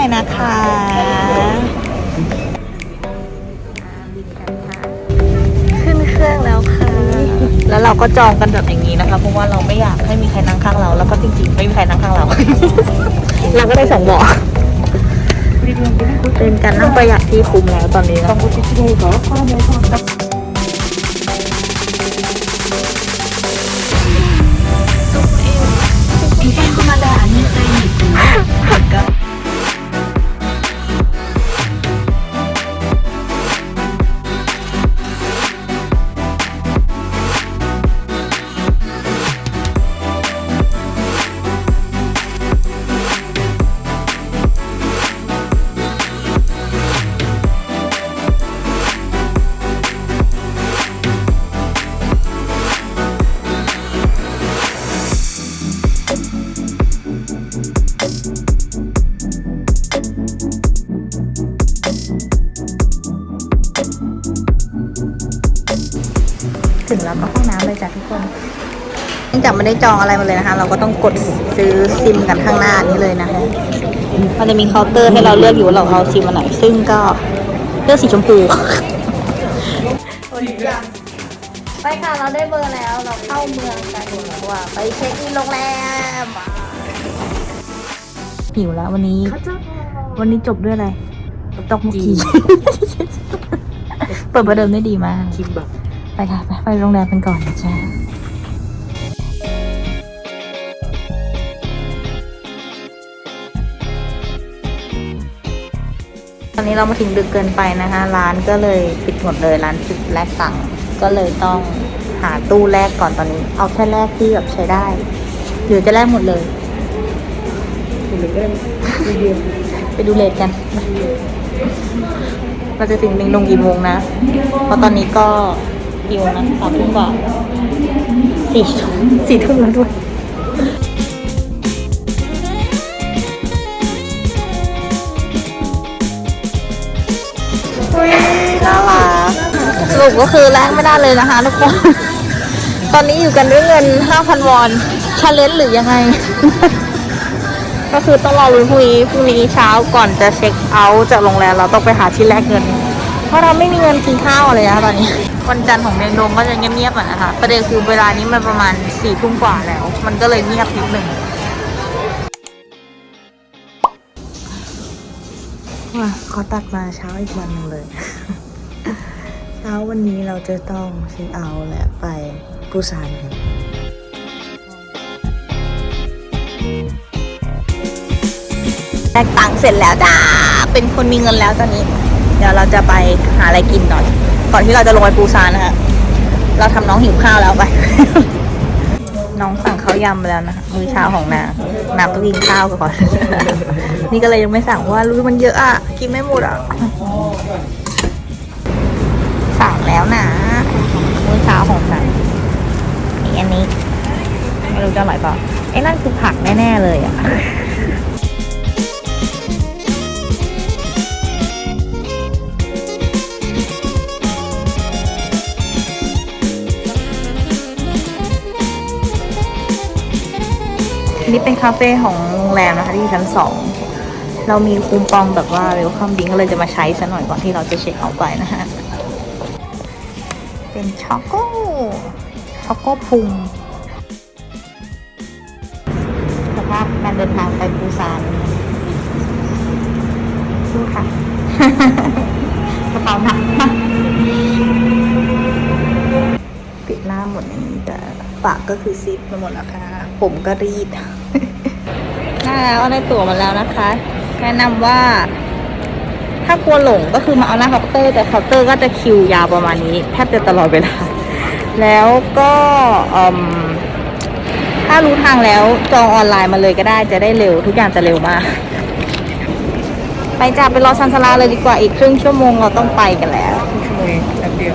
น่อยนะคะขึ้นเครื่องแล้วค่ะ แล้วเราก็จองกันแบบอย่างนี้นะคะ เพราะว่าเราไม่อยากให้มีใครนั่งข้างเรา แล้วก็จริงๆ ไม่มีใครนั่งข้างเรา เราก็ได้สองเบาะเป็นการนั่งประหยัดที่คุ้มแล้วตอนนี้นะ ไม่ได้จองอะไรมาเลยนะคะ เราก็ต้องกดซื้อซิมกันข้างหน้านี้เลยนะคะมันจะมีเคาน์เตอร์ให้เราเลือกอยู่ว่าเราเอาซิมอันไหน ซึ่งก็เลือกสีชมพูไปค่ะเราได้เบอร์แล้วเราเข้าเมืองกันดีกว่าไปเช็คอินโรงแรมหิวแล้ววันนี้ วันนี้จบด้วยอะไรตอกมุกีเปิดประเดิมได้ดีมากคิมบับไปค่ะไปไปโรงแรมกันก่อนนะจ๊ะ อนนี้เรามาถึงดึกเกินไปนะคะร้านก็เลยปิดหมดเลยร้านปิดแลกสั่งก็เลยต้องหาตู้แลกก่อนตอนนี้ เอาแค่แลกที่แบบใช้ได้หรือจะแลกหมดเลยหรือก็ได้เดียวไปดูเลทกันเราจะถึงเมงลงกี่โมงนะ เพราะตอนนี้ก็กี่โมงนะสามทุ่มกว่าสี่ทุ่มสี่ทุ่มแล้วด้วยอุ้ย รุปก็คือแลกไม่ได้เลยนะคะทุกคน ตอนนี้อยู่กันด้วยเงิน 5,000 วอนชาเลนจ์หรือยังไง ก็คือต้องรอรุ้นพรุ่งนี้พรุ่งนี้เช้าก่อนจะเช็คเอาท์จากโรงแรมเราต้องไปหาที่แลกเงิน เพราะเราไม่มีเงินกินข้าวเลยนะตอนนี้ วันจันทร์ของเมียงดงก็จะเงียบๆอะนะคะ ประเด็นคือเวลานี้มันประมาณสี่ทุ่มกว่าแล้ว มันก็เลยเงียบนิดหนึ่งว้าเขาตัดมาเช้าอีกวันหนึ่งเลย ช้าวันนี้เราจะต้องเช็คเอาท์และไปปูซานกันแลกตังค์เสร็จแล้วจ้า เป็นคนมีเงินแล้วตอนนี้ เดี๋ยวเราจะไปหาอะไรกินหน่อยก่อนที่เราจะลงไปปูซานนะคะ เราทำน้องหิวข้าวแล้วไป น้องสั่งข้าวยำไปแล้วนะคะมื้อเช้าของนางนางต้องกินข้าวก่อน นี่ก็เลยยังไม่สั่งว่ารู้มันเยอะอะ กินไม่หมดอะ แล้วนะมื้อเช้าของนางนี่อันนี้ไม่รู้จะอร่อยเปล่าไอ้นั่นคือผักแน่ๆเลยอะนนี้เป็นคาเฟ่ของโรงแรมนะคะที่ชั้นสองเรามีคูปองแบบว่าเวลคัมดิ้งก็เลยจะมาใช้ซะหน่อยก่อนที่เราจะเช็คเอาท์ไปนะฮะ เป็นช็อกโกช็อกโกพุงสภาพการเดินทางไปปูซานสู้ค่ะกระเป๋าหนักมากปิดหน้าหมดอย่างนี้แต่ปากก็คือซิปไปหมดแล้วค่ะ ผมก็รีดได้แล้วได้ตั๋วมาแล้วนะคะ แนะนำว่า ถ้ากลัวหลงก็คือมาเอาหน้าเคาน์เตอร์ แต่เคาน์เตอร์ก็จะคิวยาวประมาณนี้แทบจะตลอดเวลา แล้วก็อืมถ้ารู้ทางแล้วจองออนไลน์มาเลยก็ได้จะได้เร็ว ทุกอย่างจะเร็วมาก ไปจ้าไปรอซันสลาเลยดีกว่าอีกครึ่งชั่วโมงเราต้องไปกันแล้วชั่วโมงแป๊บเดียว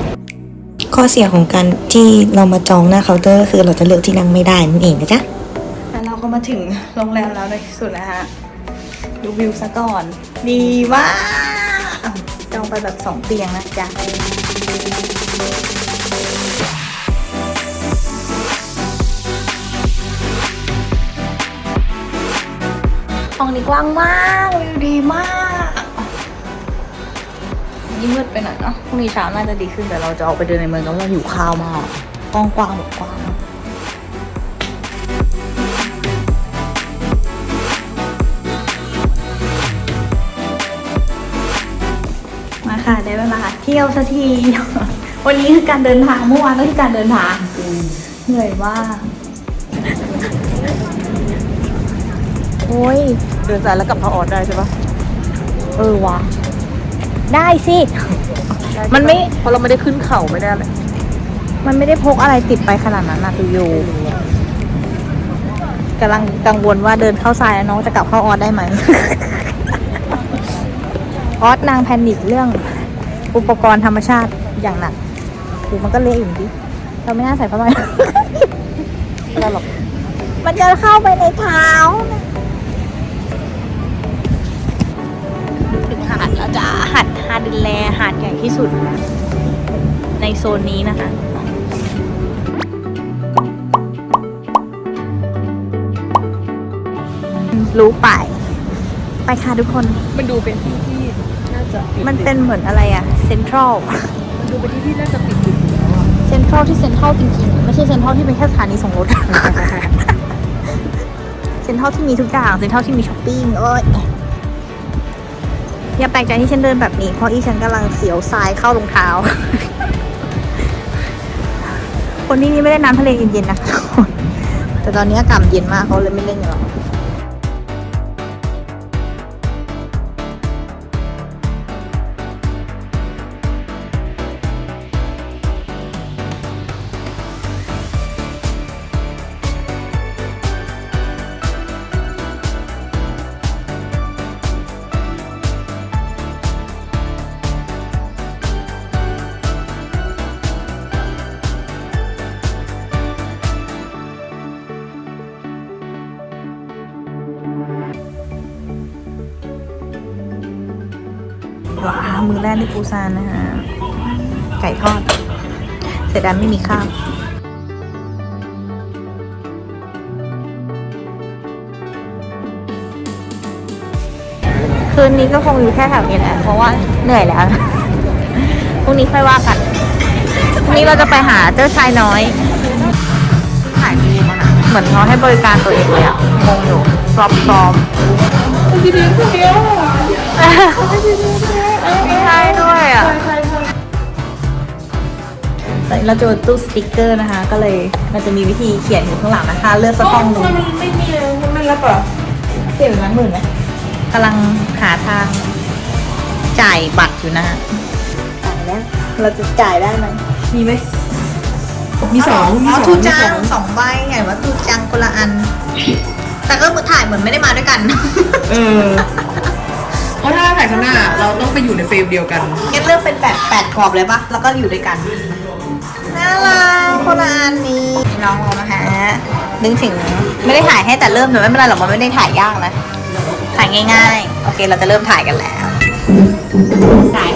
ข้อเสียของการที่เรามาจองหน้าเคาน์เตอร์ก็คือเราจะเลือกที่นั่งไม่ได้นั่นเองนะจ๊ะแล้วเราก็มาถึงโรงแรมแล้วในที่สุดนะฮะ ดูวิวซะก่อน ดีมากจอง ไปแบบสองเตียงนะจ๊ะห้องนี้กว้างมากวิวดีมากนี่มืดไปหน่อยเนาะพรุ่งนี้เช้าน่าจะดีขึ้นแต่เราจะออกไปเดินในเมืองกันว่าหิวข้าวมากกว้างกว้างแบบกว้าง ค่ะได้เวลาเที่ยวสักที วันนี้คือการเดินทางเมื่อวานก็คือการเดินทางเหนื่อยมากโอ้ยเดินสายแล้วกลับพระออดได้ใช่ปะเออวะได้สิ มันไม่ เพราะเราไม่ได้ขึ้นเขาไม่ได้อะไรมันไม่ได้พกอะไรติดไปขนาดนั้นนะตูโยกำลังกังวลว่าเดินเข้าทรายแล้วน้องจะกลับเข้าออสได้ไหม ออสนางแพนิคเรื่อง อุปกรณ์ธรรมชาติอย่างหนักคือมันก็เละอยู่ดิเราไม่น่าใส่ผ้าใบไม่ได้หรอกมันจะเข้าไปในเท้าถึงหาดแล้วจ้าหาดฮาดินแลหาดใหญ่ที่สุด ในโซนนี้นะคะรู้ไป ไปค่ะทุกคน มันดูเป็นที่ที่น่าจะปิดมันเป็นเหมือนอะไรอะ เซ็นทรัลมันดูเป็นที่ที่น่าจะปิดอยู่แล้วอะเซ็นทรัลที่เซ็นทรัลจริงๆ ไม่ใช่เซ็นทรัลที่เป็นแค่สถานีส่งรถ เซ็นทรัลที่มีทุกอย่าง เซ็นทรัลที่มีช้อปปิ้งเอ้ยอย่าแปลกใจที่ฉันเดินแบบนี้ เพราะอีฉันกำลังเสียวทรายเข้ารองเท้า คนที่นี่ไม่ได้น้ำทะเลเย็นๆนะคะทุกคนแต่ตอนนี้อากาศเย็นมากเขาเลยไม่เล่นกันหรอก แรกที่ปูซานนะคะไก่ทอด เสร็จแล้วไม่มีข้าวคืนนี้ก็คงอยู่แค่แถวนี้แหละเพราะว่าเหนื่อยแล้วพรุ่งนี้ค่อยว่ากันพรุ่งนี้เราจะไปหาเจ้าชายน้อยขายดีมากนะเหมือนเขาให้บริการตัวเองเลยอะงงอยู่ปลอมปลอมที่เดียวคนเดียว เราเจอตู้สติกเกอร์นะคะ ก็เลยมันจะมีวิธีเขียนอยู่ข้างหลังนะคะ เลือกสักห้องหนึ่งมันไม่มีเลยมันรับอะเสียงนั้นหมื่นไหมกำลังหาทางจ่ายบัตรอยู่นะฮะจ่ายแล้วเราจะจ่ายได้ไหมมีไหมมีสองมีสองทูมีจัสงองสองใบไงว่าทูจังคนละอัน แต่ก็ถ่ายเหมือนไม่ได้มาด้วยกัน เออ เพราะถ้าถ่ายข้างหน้า เราต้องไปอยู่ในเฟรมเดียวกันงั้นเลือกเป็นแบบแปดกรอบเลยปะแล้วก็อยู่ด้วยกันน่า รักคนละอันนี้น้องเรานะคะนึกถึงไม่ได้ถ่ายให้แต่เริ่มแต่ไม่เป็นไรหรอกมันไม่ได้ถ่ายยากนะถ่ายง่าย ๆ โอเคเราจะเริ่มถ่ายกันแล้วถ่าย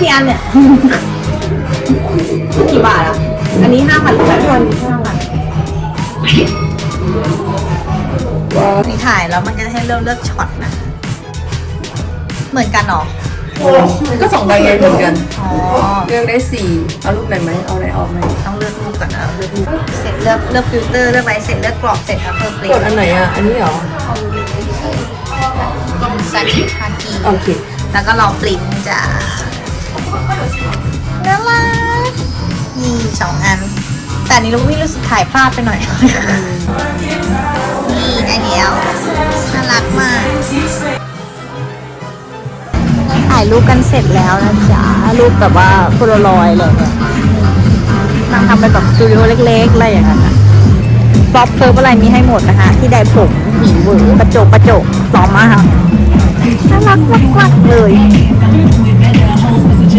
กี่อันเนี่ย กี่บาทอะ อันนี้ห้าพันหรือห้าพันห้าพันนี่ถ่ายแล้วมันก็จะให้เลือกเลือกช็อตนะ เหมือนกันเหรอก็สองใบไงเหมือนกัน อ๋อ เลือกได้สี่เอารูปไหนไหมเอาไหนออกไหมต้องเลือกรูปก่อนนะเลือกรูปเสร็จเลือกเลือกฟิลเตอร์เลือกอะไรเสร็จเลือกกรอบเสร็จแล้วเพิ่มเปลี่ยกดอันไหนอะ อันนี้เหรอ สักฮากีโอเค แล้วก็ลองปริ้นจ้ะ น่ารักนี่สองอัน แต่อันนี้ลูกพี่รู้สึกถ่ายพลาดไปหน่อย นี่ได้แล้วน่ารักมากถ่ายรูปกันเสร็จแล้วนะจ๊ะรูปแบบว่าโพลารอยอะไรเงี้ยนางทำเป็นแบบสตูดิโอเล็กๆอะไรอย่างเงี้ยฟลอปเคิร์ฟอะไรมีให้หมดนะคะ ที่ใดผมหีหวอกระจกกระจกปลอมมากน่ารักมากๆเลย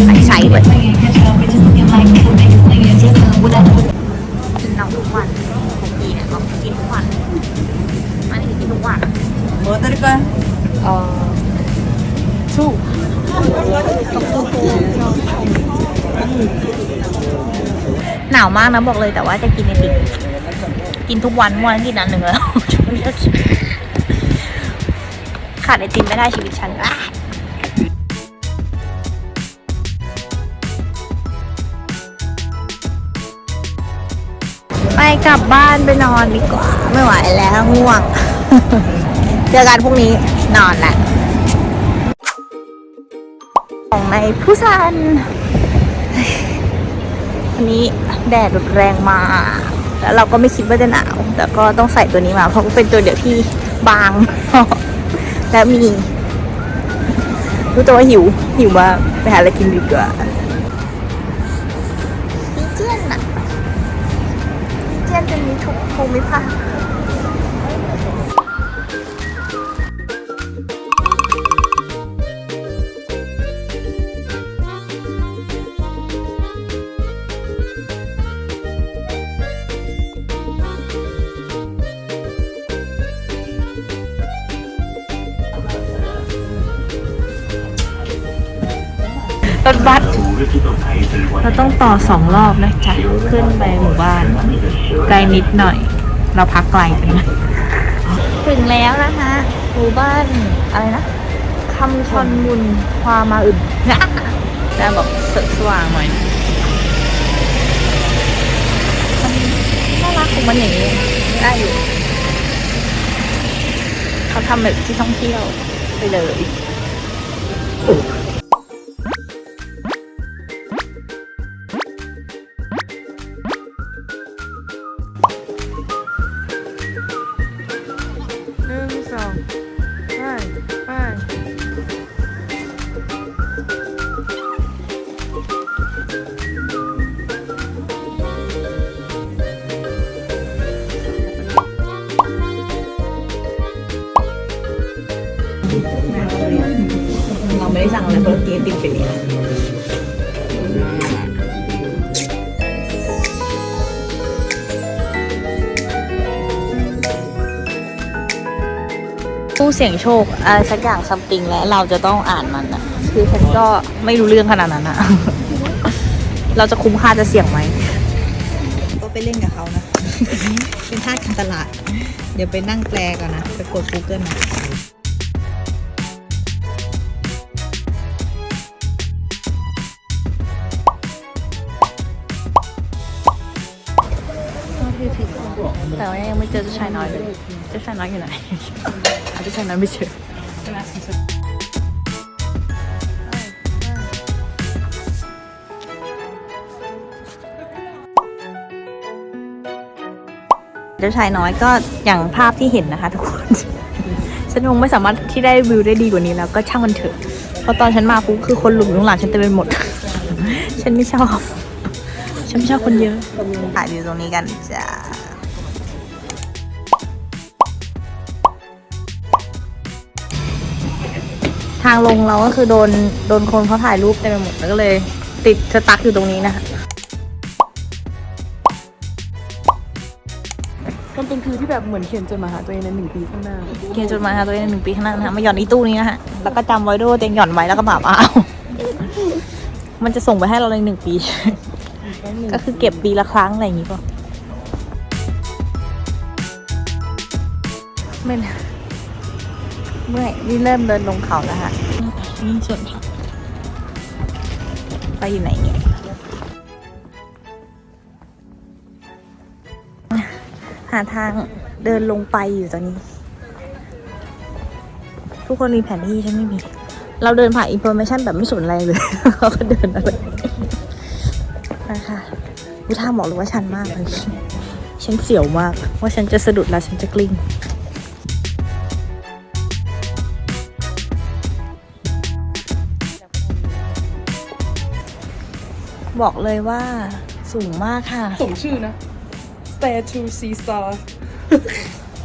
ให้ใช้ด้วยกินเราทุกวันปกินี่ยเรกินทุกวันอันนี้กินทุกวันเมื่อไหร่กันเออชูหนาวมากนะบอกเลยแต่ว่าจะกินในติกินทุกวันวันกินอันหนึ่งแล้วขาดไอติมไม่ได้ชีวิตฉันอะ ไปกลับบ้านไปนอนดีกว่า ไม่ไหวแล้วง่วง เจอกันพรุ่งนี้นอนแหละของในผู้ซันวันนี้แดดรุนแรงมาก แล้วเราก็ไม่คิดว่าจะหนาว แต่ก็ต้องใส่ตัวนี้มา เพราะว่าเป็นตัวเดียวที่บาง และมีรู้ตัวว่าหิว หิวมากไปหาอะไรกินดีกว่า มิภาครถบัสเราต้องต่อสองรอบนะจ๊ะ ขึ้นไปหมู่บ้านไกลนิดหน่อย เราพักไกลไปนะถึงแล้วนะคะหมู่บ้านอะไรนะคำชอนมุนความมาอึนนะแต่บอกเสดสว่างหน่อยมันน่ารักของมันอย่างนี้ได้อยู่เขาทำแบบที่ท่องเที่ยวไปเลย ผู้เสี่ยงโชคอะไรสักอย่างซัมติงและเราจะต้องอ่านมันอะคือฉันก็ไม่รู้เรื่องขนาดนั้นอะเราจะคุ้มค่าจะเสี่ยงไหมก็ไปเล่นกับเขานะ เป็นท่าการตลาด เดี๋ยวไปนั่งแปลก่อนนะ ไปกด Google นะแต่ว่ายังไม่เจอเจ้าชายน้อยเลย เจ้าชายน้อยอยู่ไหน หาเจ้าชายน้อยไม่เจอเจ้าชายน้อยก็อย่างภาพที่เห็นนะคะทุกคน ฉันคงไม่สามารถที่ได้วิวได้ดีกว่านี้แล้วก็ช่างมันเถอะ เพราะตอนฉันมาปุ๊บคือคนหลุมลุงหลานฉันเต็มไปหมด ฉันไม่ชอบ ฉันไม่ชอบคนเยอะถ่ายวิวตรงนี้กันจ้า ทางลงเราก็คือโดนโดนคนเขาถ่ายรูปเต็มไปหมดแล้วก็เลย ติดสตั๊กอยู่ตรงนี้นะคะมันเป็นคือที่แบบเหมือนเขียนจดหมายหาตัวเองในหนึ่งปีข้างหน้า เขียนจดหมายหาตัวเองในหนึ่งปีข้างหน้านะคะมาหย่อนในตู้นี้นะฮะแล้วก็จำไว้ด้วยว่าตัวเองหย่อนไว้แล้วก็แบบอ้าวมันจะส่งไปให้เราในหนึ่งปี ก็คือเก็บปีละครั้งอะไรอย่างงี้ป่ะไม่นะ เมื่อยนี่เริ่มเดินลงเขาแล้วฮะนี่ส่วนผักไปอยู่ไหนเนี่ยหาทางเดินลงไปอยู่ตอนนี้ ทุกคนมีแผนที่ฉันไม่มี เราเดินผ่านอินโฟเมชันแบบไม่สนอะไรเลยเราก็เดินอะไรนะคะวิธาบอกเลยว่าชันมากเลยฉันเสียวมากว่าฉันจะสะดุดแล้วฉันจะกลิ้ง บอกเลยว่าสูงมากค่ะ สมชื่อนะ Stay to see star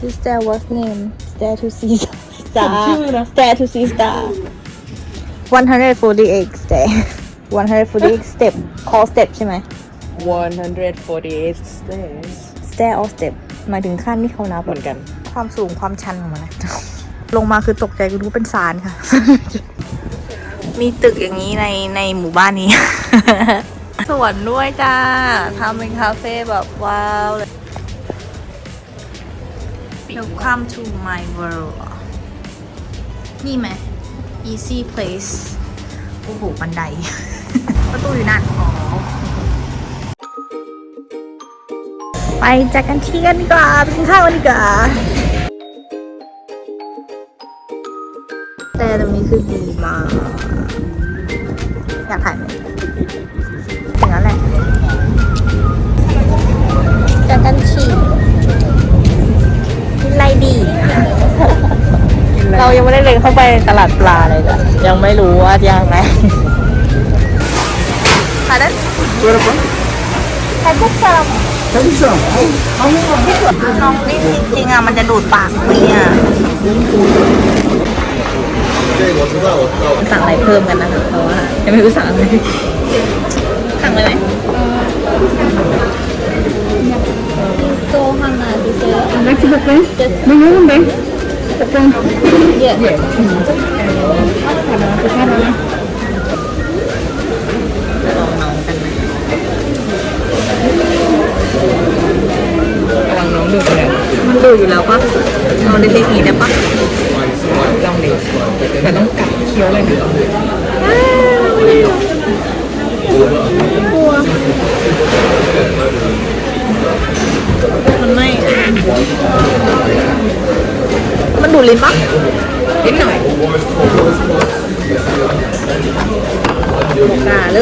This there was name Stare to see star ผมชื่อนะ Stare to see star 148 step 148 step call step ใช่ไหม 148 stairs Stare or step หมายถึงขั้นที่เขานับเหมือนกัน ความสูงความชันของมันนะ ลงมาคือตกใจกูรู้เป็นซานค่ะ มีตึกอย่างนี้ในในหมู่บ้านนี้ สวนด้วยจ้าทำเป็นคาเฟ่แบบว้าวเลย Welcome to my world นี่ไหม easy place โอ้โหบันได ประตูอยู่นั่นไปจากกันที่กันดีกว่าไปกินข้าวกันดีกว่าแต่ตรงนี้คือดีมาก อยากถ่ายไหม ถึงแล้วแหละจากกันฉี่กินอะไรดี เรายังไม่ได้เลยเข้าไปตลาดปลาเลยจ้ะยังไม่รู้ว่ายังไงค่ะนั้นใครพวกเราน้องนี่จริงๆอะมันจะดูดปากไหมเนี่ยสั่งอะไรเพิ่มกันนะคะเพราะว่ายังไม่รู้สั่งอะไรสั่ งเลยไหมโตฮันนาดิเซล Next buffet? No, no, no. Buffet. เยอะลองน้องกันไหมระวังน้องดูดไปเลยมันดูอยู่แล้วปะเราเล็กๆอย่างนี้ได้ปะลองดิแต่ต้องกัดเคี้ยวเลยนะกลัวมันไม่มันดูดลิ้น ปะนิดหน่อยกาเล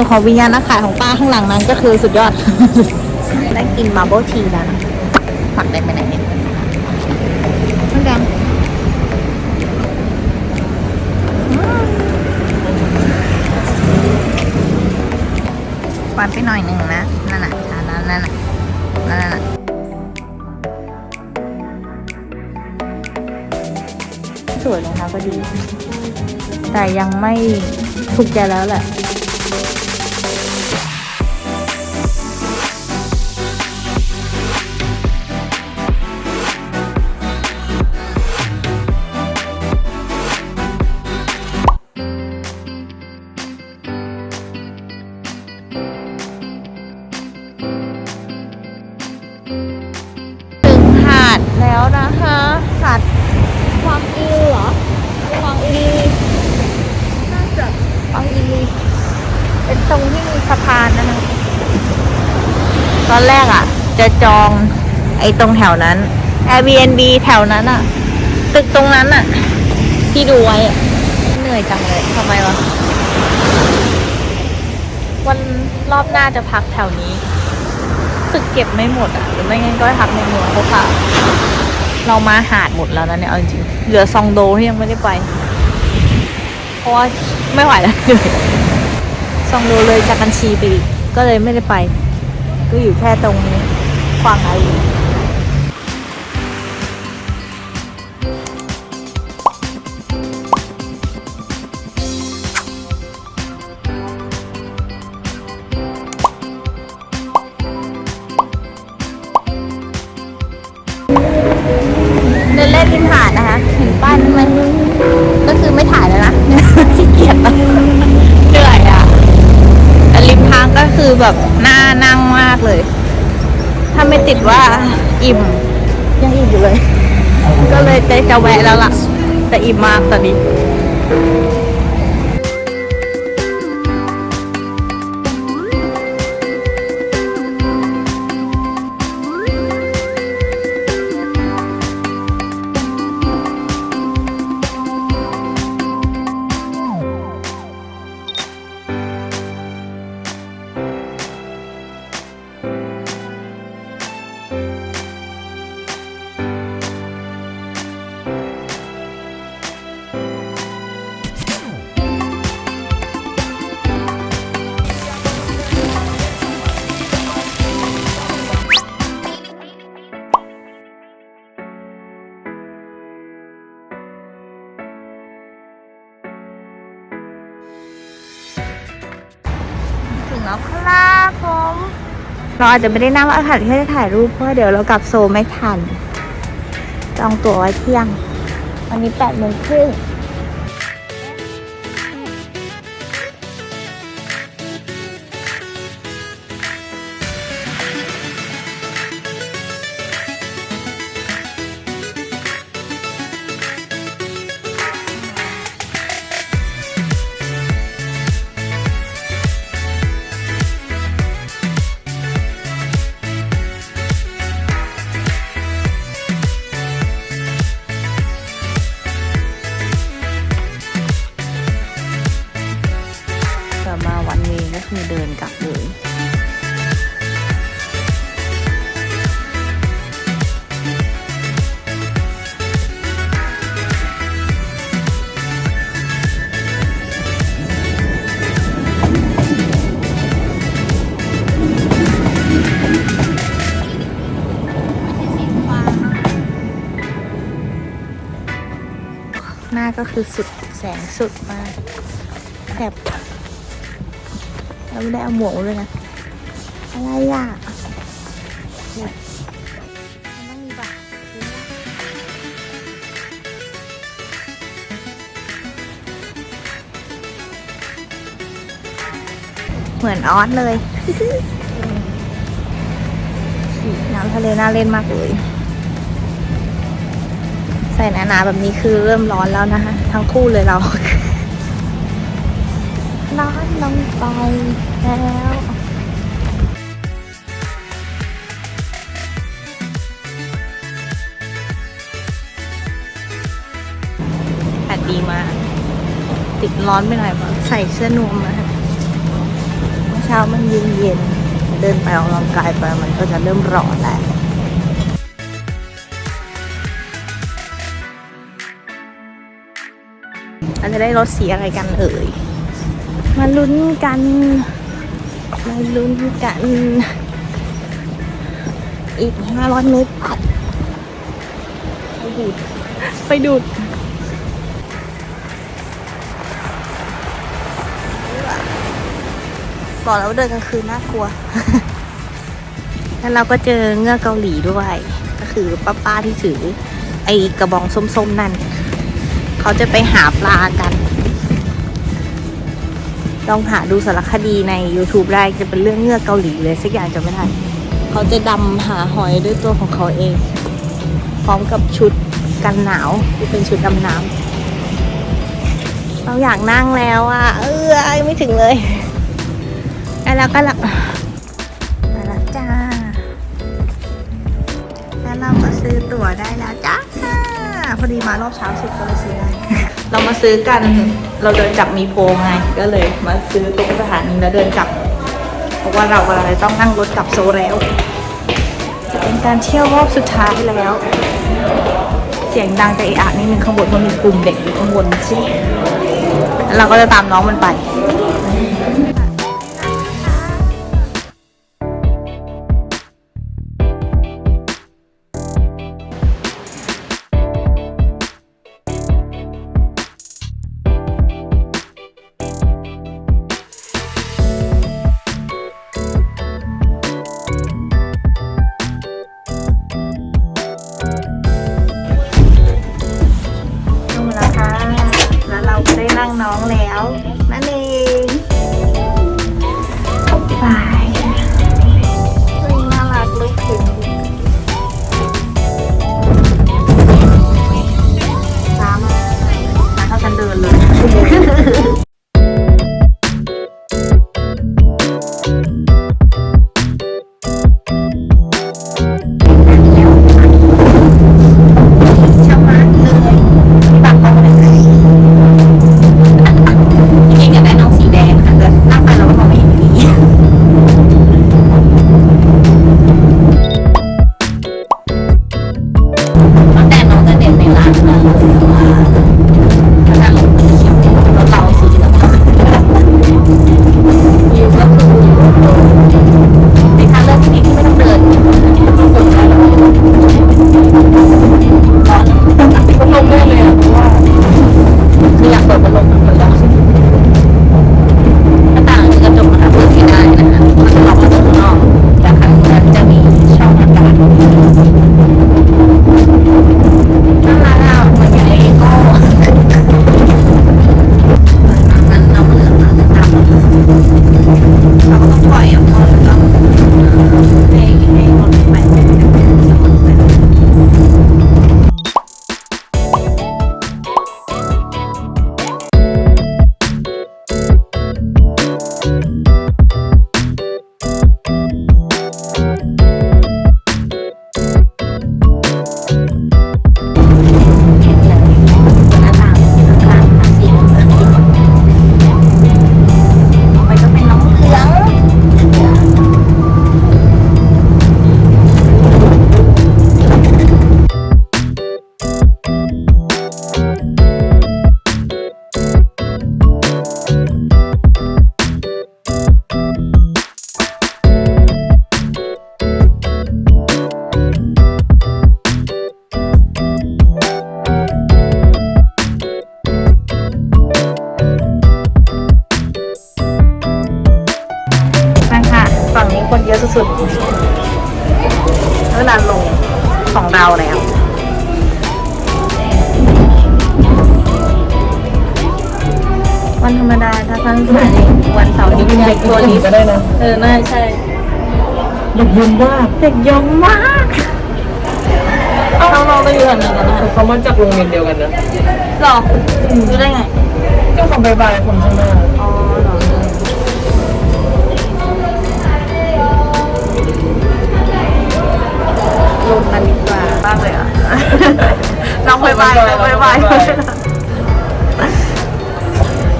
ส่วนของวิญญาณนักขายของป้าข้างหลังนั้นก็คือสุดยอด ได้กินมาโบทีแล้วนะฝักได้ไปไหนเนี่ยมันดังหวานไปหน่อยหนึ่งนะ นั่นน่ะชานั้นนั่นน่ะนั่นน่ะสวยนะคะก็ดี แต่ยังไม่ถูกใจแล้วแหละ จะจอง ไอ้ตรงแถวนั้น Airbnb แถวนั้นอะตึกตรงนั้นอะที่ดูไว้อะเหนื่อยจังเลยทำไมวะวันรอบหน้าจะพักแถวนี้สึกเก็บไม่หมดอะหรือไม่งั้นก็พักในเมืองเขาค่ะเรามาหาดหมดแล้วนะเนี่ยเอาจริงๆเหลือซองโดที่ยังไม่ได้ไป เพราะว่าไม่ไหวแล้วเหนื่อยซองโดเลยจากกันชีไปก็เลยไม่ได้ไป ก็อยู่แค่ตรงค วาง ติดว่าอิ่ม ยังอิ่มอยู่เลย ก็เลยใจจะแวะแล้วล่ะ แต่อิ่มมากตอนนี้ อาจจะไม่ได้นั่งอาหารแค่ถ่ายรูปเพราะเดี๋ยวเรากลับโซไม่ทัน จองตั๋วไว้เที่ยง วันนี้แปดโมงครึ่ง ก็คือสุดแสงสุดมากแบบเราไม่ได้เอาหมวกมาด้วยนะ อะไรอะเนี่ยมันต้องมีบัตรเหมือนออสเลย น้ำทะเลน่าเล่นมากเลย ส่หนาๆแบบนี้คือเริ่มร้อนแล้วนะคะทั้งคู่เลยเรา ร้อนลงไปแล้วแดดดีมาก ติดร้อนไปหน่อยเพราะใส่เสื้อนวมนะคะเมื่อเช้ามันเย็นเย็นๆเดินไปออกกำลังกายไปมันก็จะเริ่มร้อนแล้ว เราจะได้รถสีอะไรกันเอ่ย มาลุ้นกัน มาลุ้นกัน อีกห้าร้อยเมตรไปดูด ไปดูดบอกแล้วว่าเดินกลางคืนน่ากลัว แล้วเราก็เจอเงือกเกาหลีด้วย ก็คือป้าป้าๆที่ถือ ไอ้กระบองส้มๆนั่น เขาจะไปหาปลากัน ลองหาดูสารคดีใน YouTube ได้จะเป็นเรื่องเงือกเกาหลีเลยสักอย่างจะไม่ได้เขาจะดำหาหอยด้วยตัวของเขาเอง พร้อมกับชุดกันหนาวที่เป็นชุดดำน้ำเราอยากนั่งแล้วอะ เออไม่ถึงเลยได้แล้วก็ละได้แล้วจ้า แล้วเราก็ซื้อตั๋วได้แล้วจ้า พอดีมารอบเช้าสุดก็เลยซื้อได้เรามาซื้อกันเราเดินกลับมีโพงไงก็เลยมาซื้อตรงสถานีแล้วเดินกลับ เพราะว่าเรากำลังจะต้องนั่งรถกลับโซลแล้วจะเป็นการเที่ยวรอบสุดท้ายแล้ว เสียงดังแต่อีอะนิดนึงข้างบนมันมีกลุ่มเด็กอยู่ข้างบนสิแล้วเราก็จะตามน้องมันไป เด็กยืนมากเด็กเยอะมากน้องๆก็อยู่แบบนี้กันนะเขามาจากโรงเรียนเดียวกันนะหรอรู้ได้ไงเจ้าของบบายคนข้างหน้าอ๋อหรอลงกันดีกว่ามากเลยอะน้องบายบายน้องบายบาย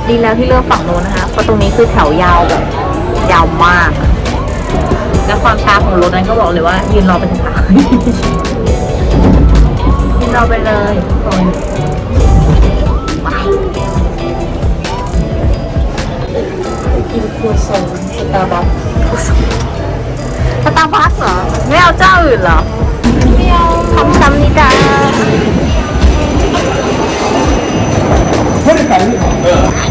ดีแล้วที่เลือกฝั่งโน้นนะคะ เพราะตรงนี้คือแถวยาวแบบยาวมาก ความช้าของรถนั้นก็บอกเลยว่า ยืนรอไปเถอะค่ะยืนรอไปเลยไปกินครัวซองสตาร์บัคสตาร์บัคเหรอ ไม่เอาเจ้าอื่นเหรอ ไม่เอาคำซ้ำนี่จ้าร้านอย่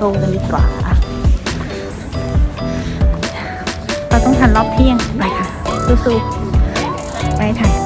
โซกันดีกว่าเราต้องทันรอบเที่ยงไปค่ะสู้ๆไปถ่าย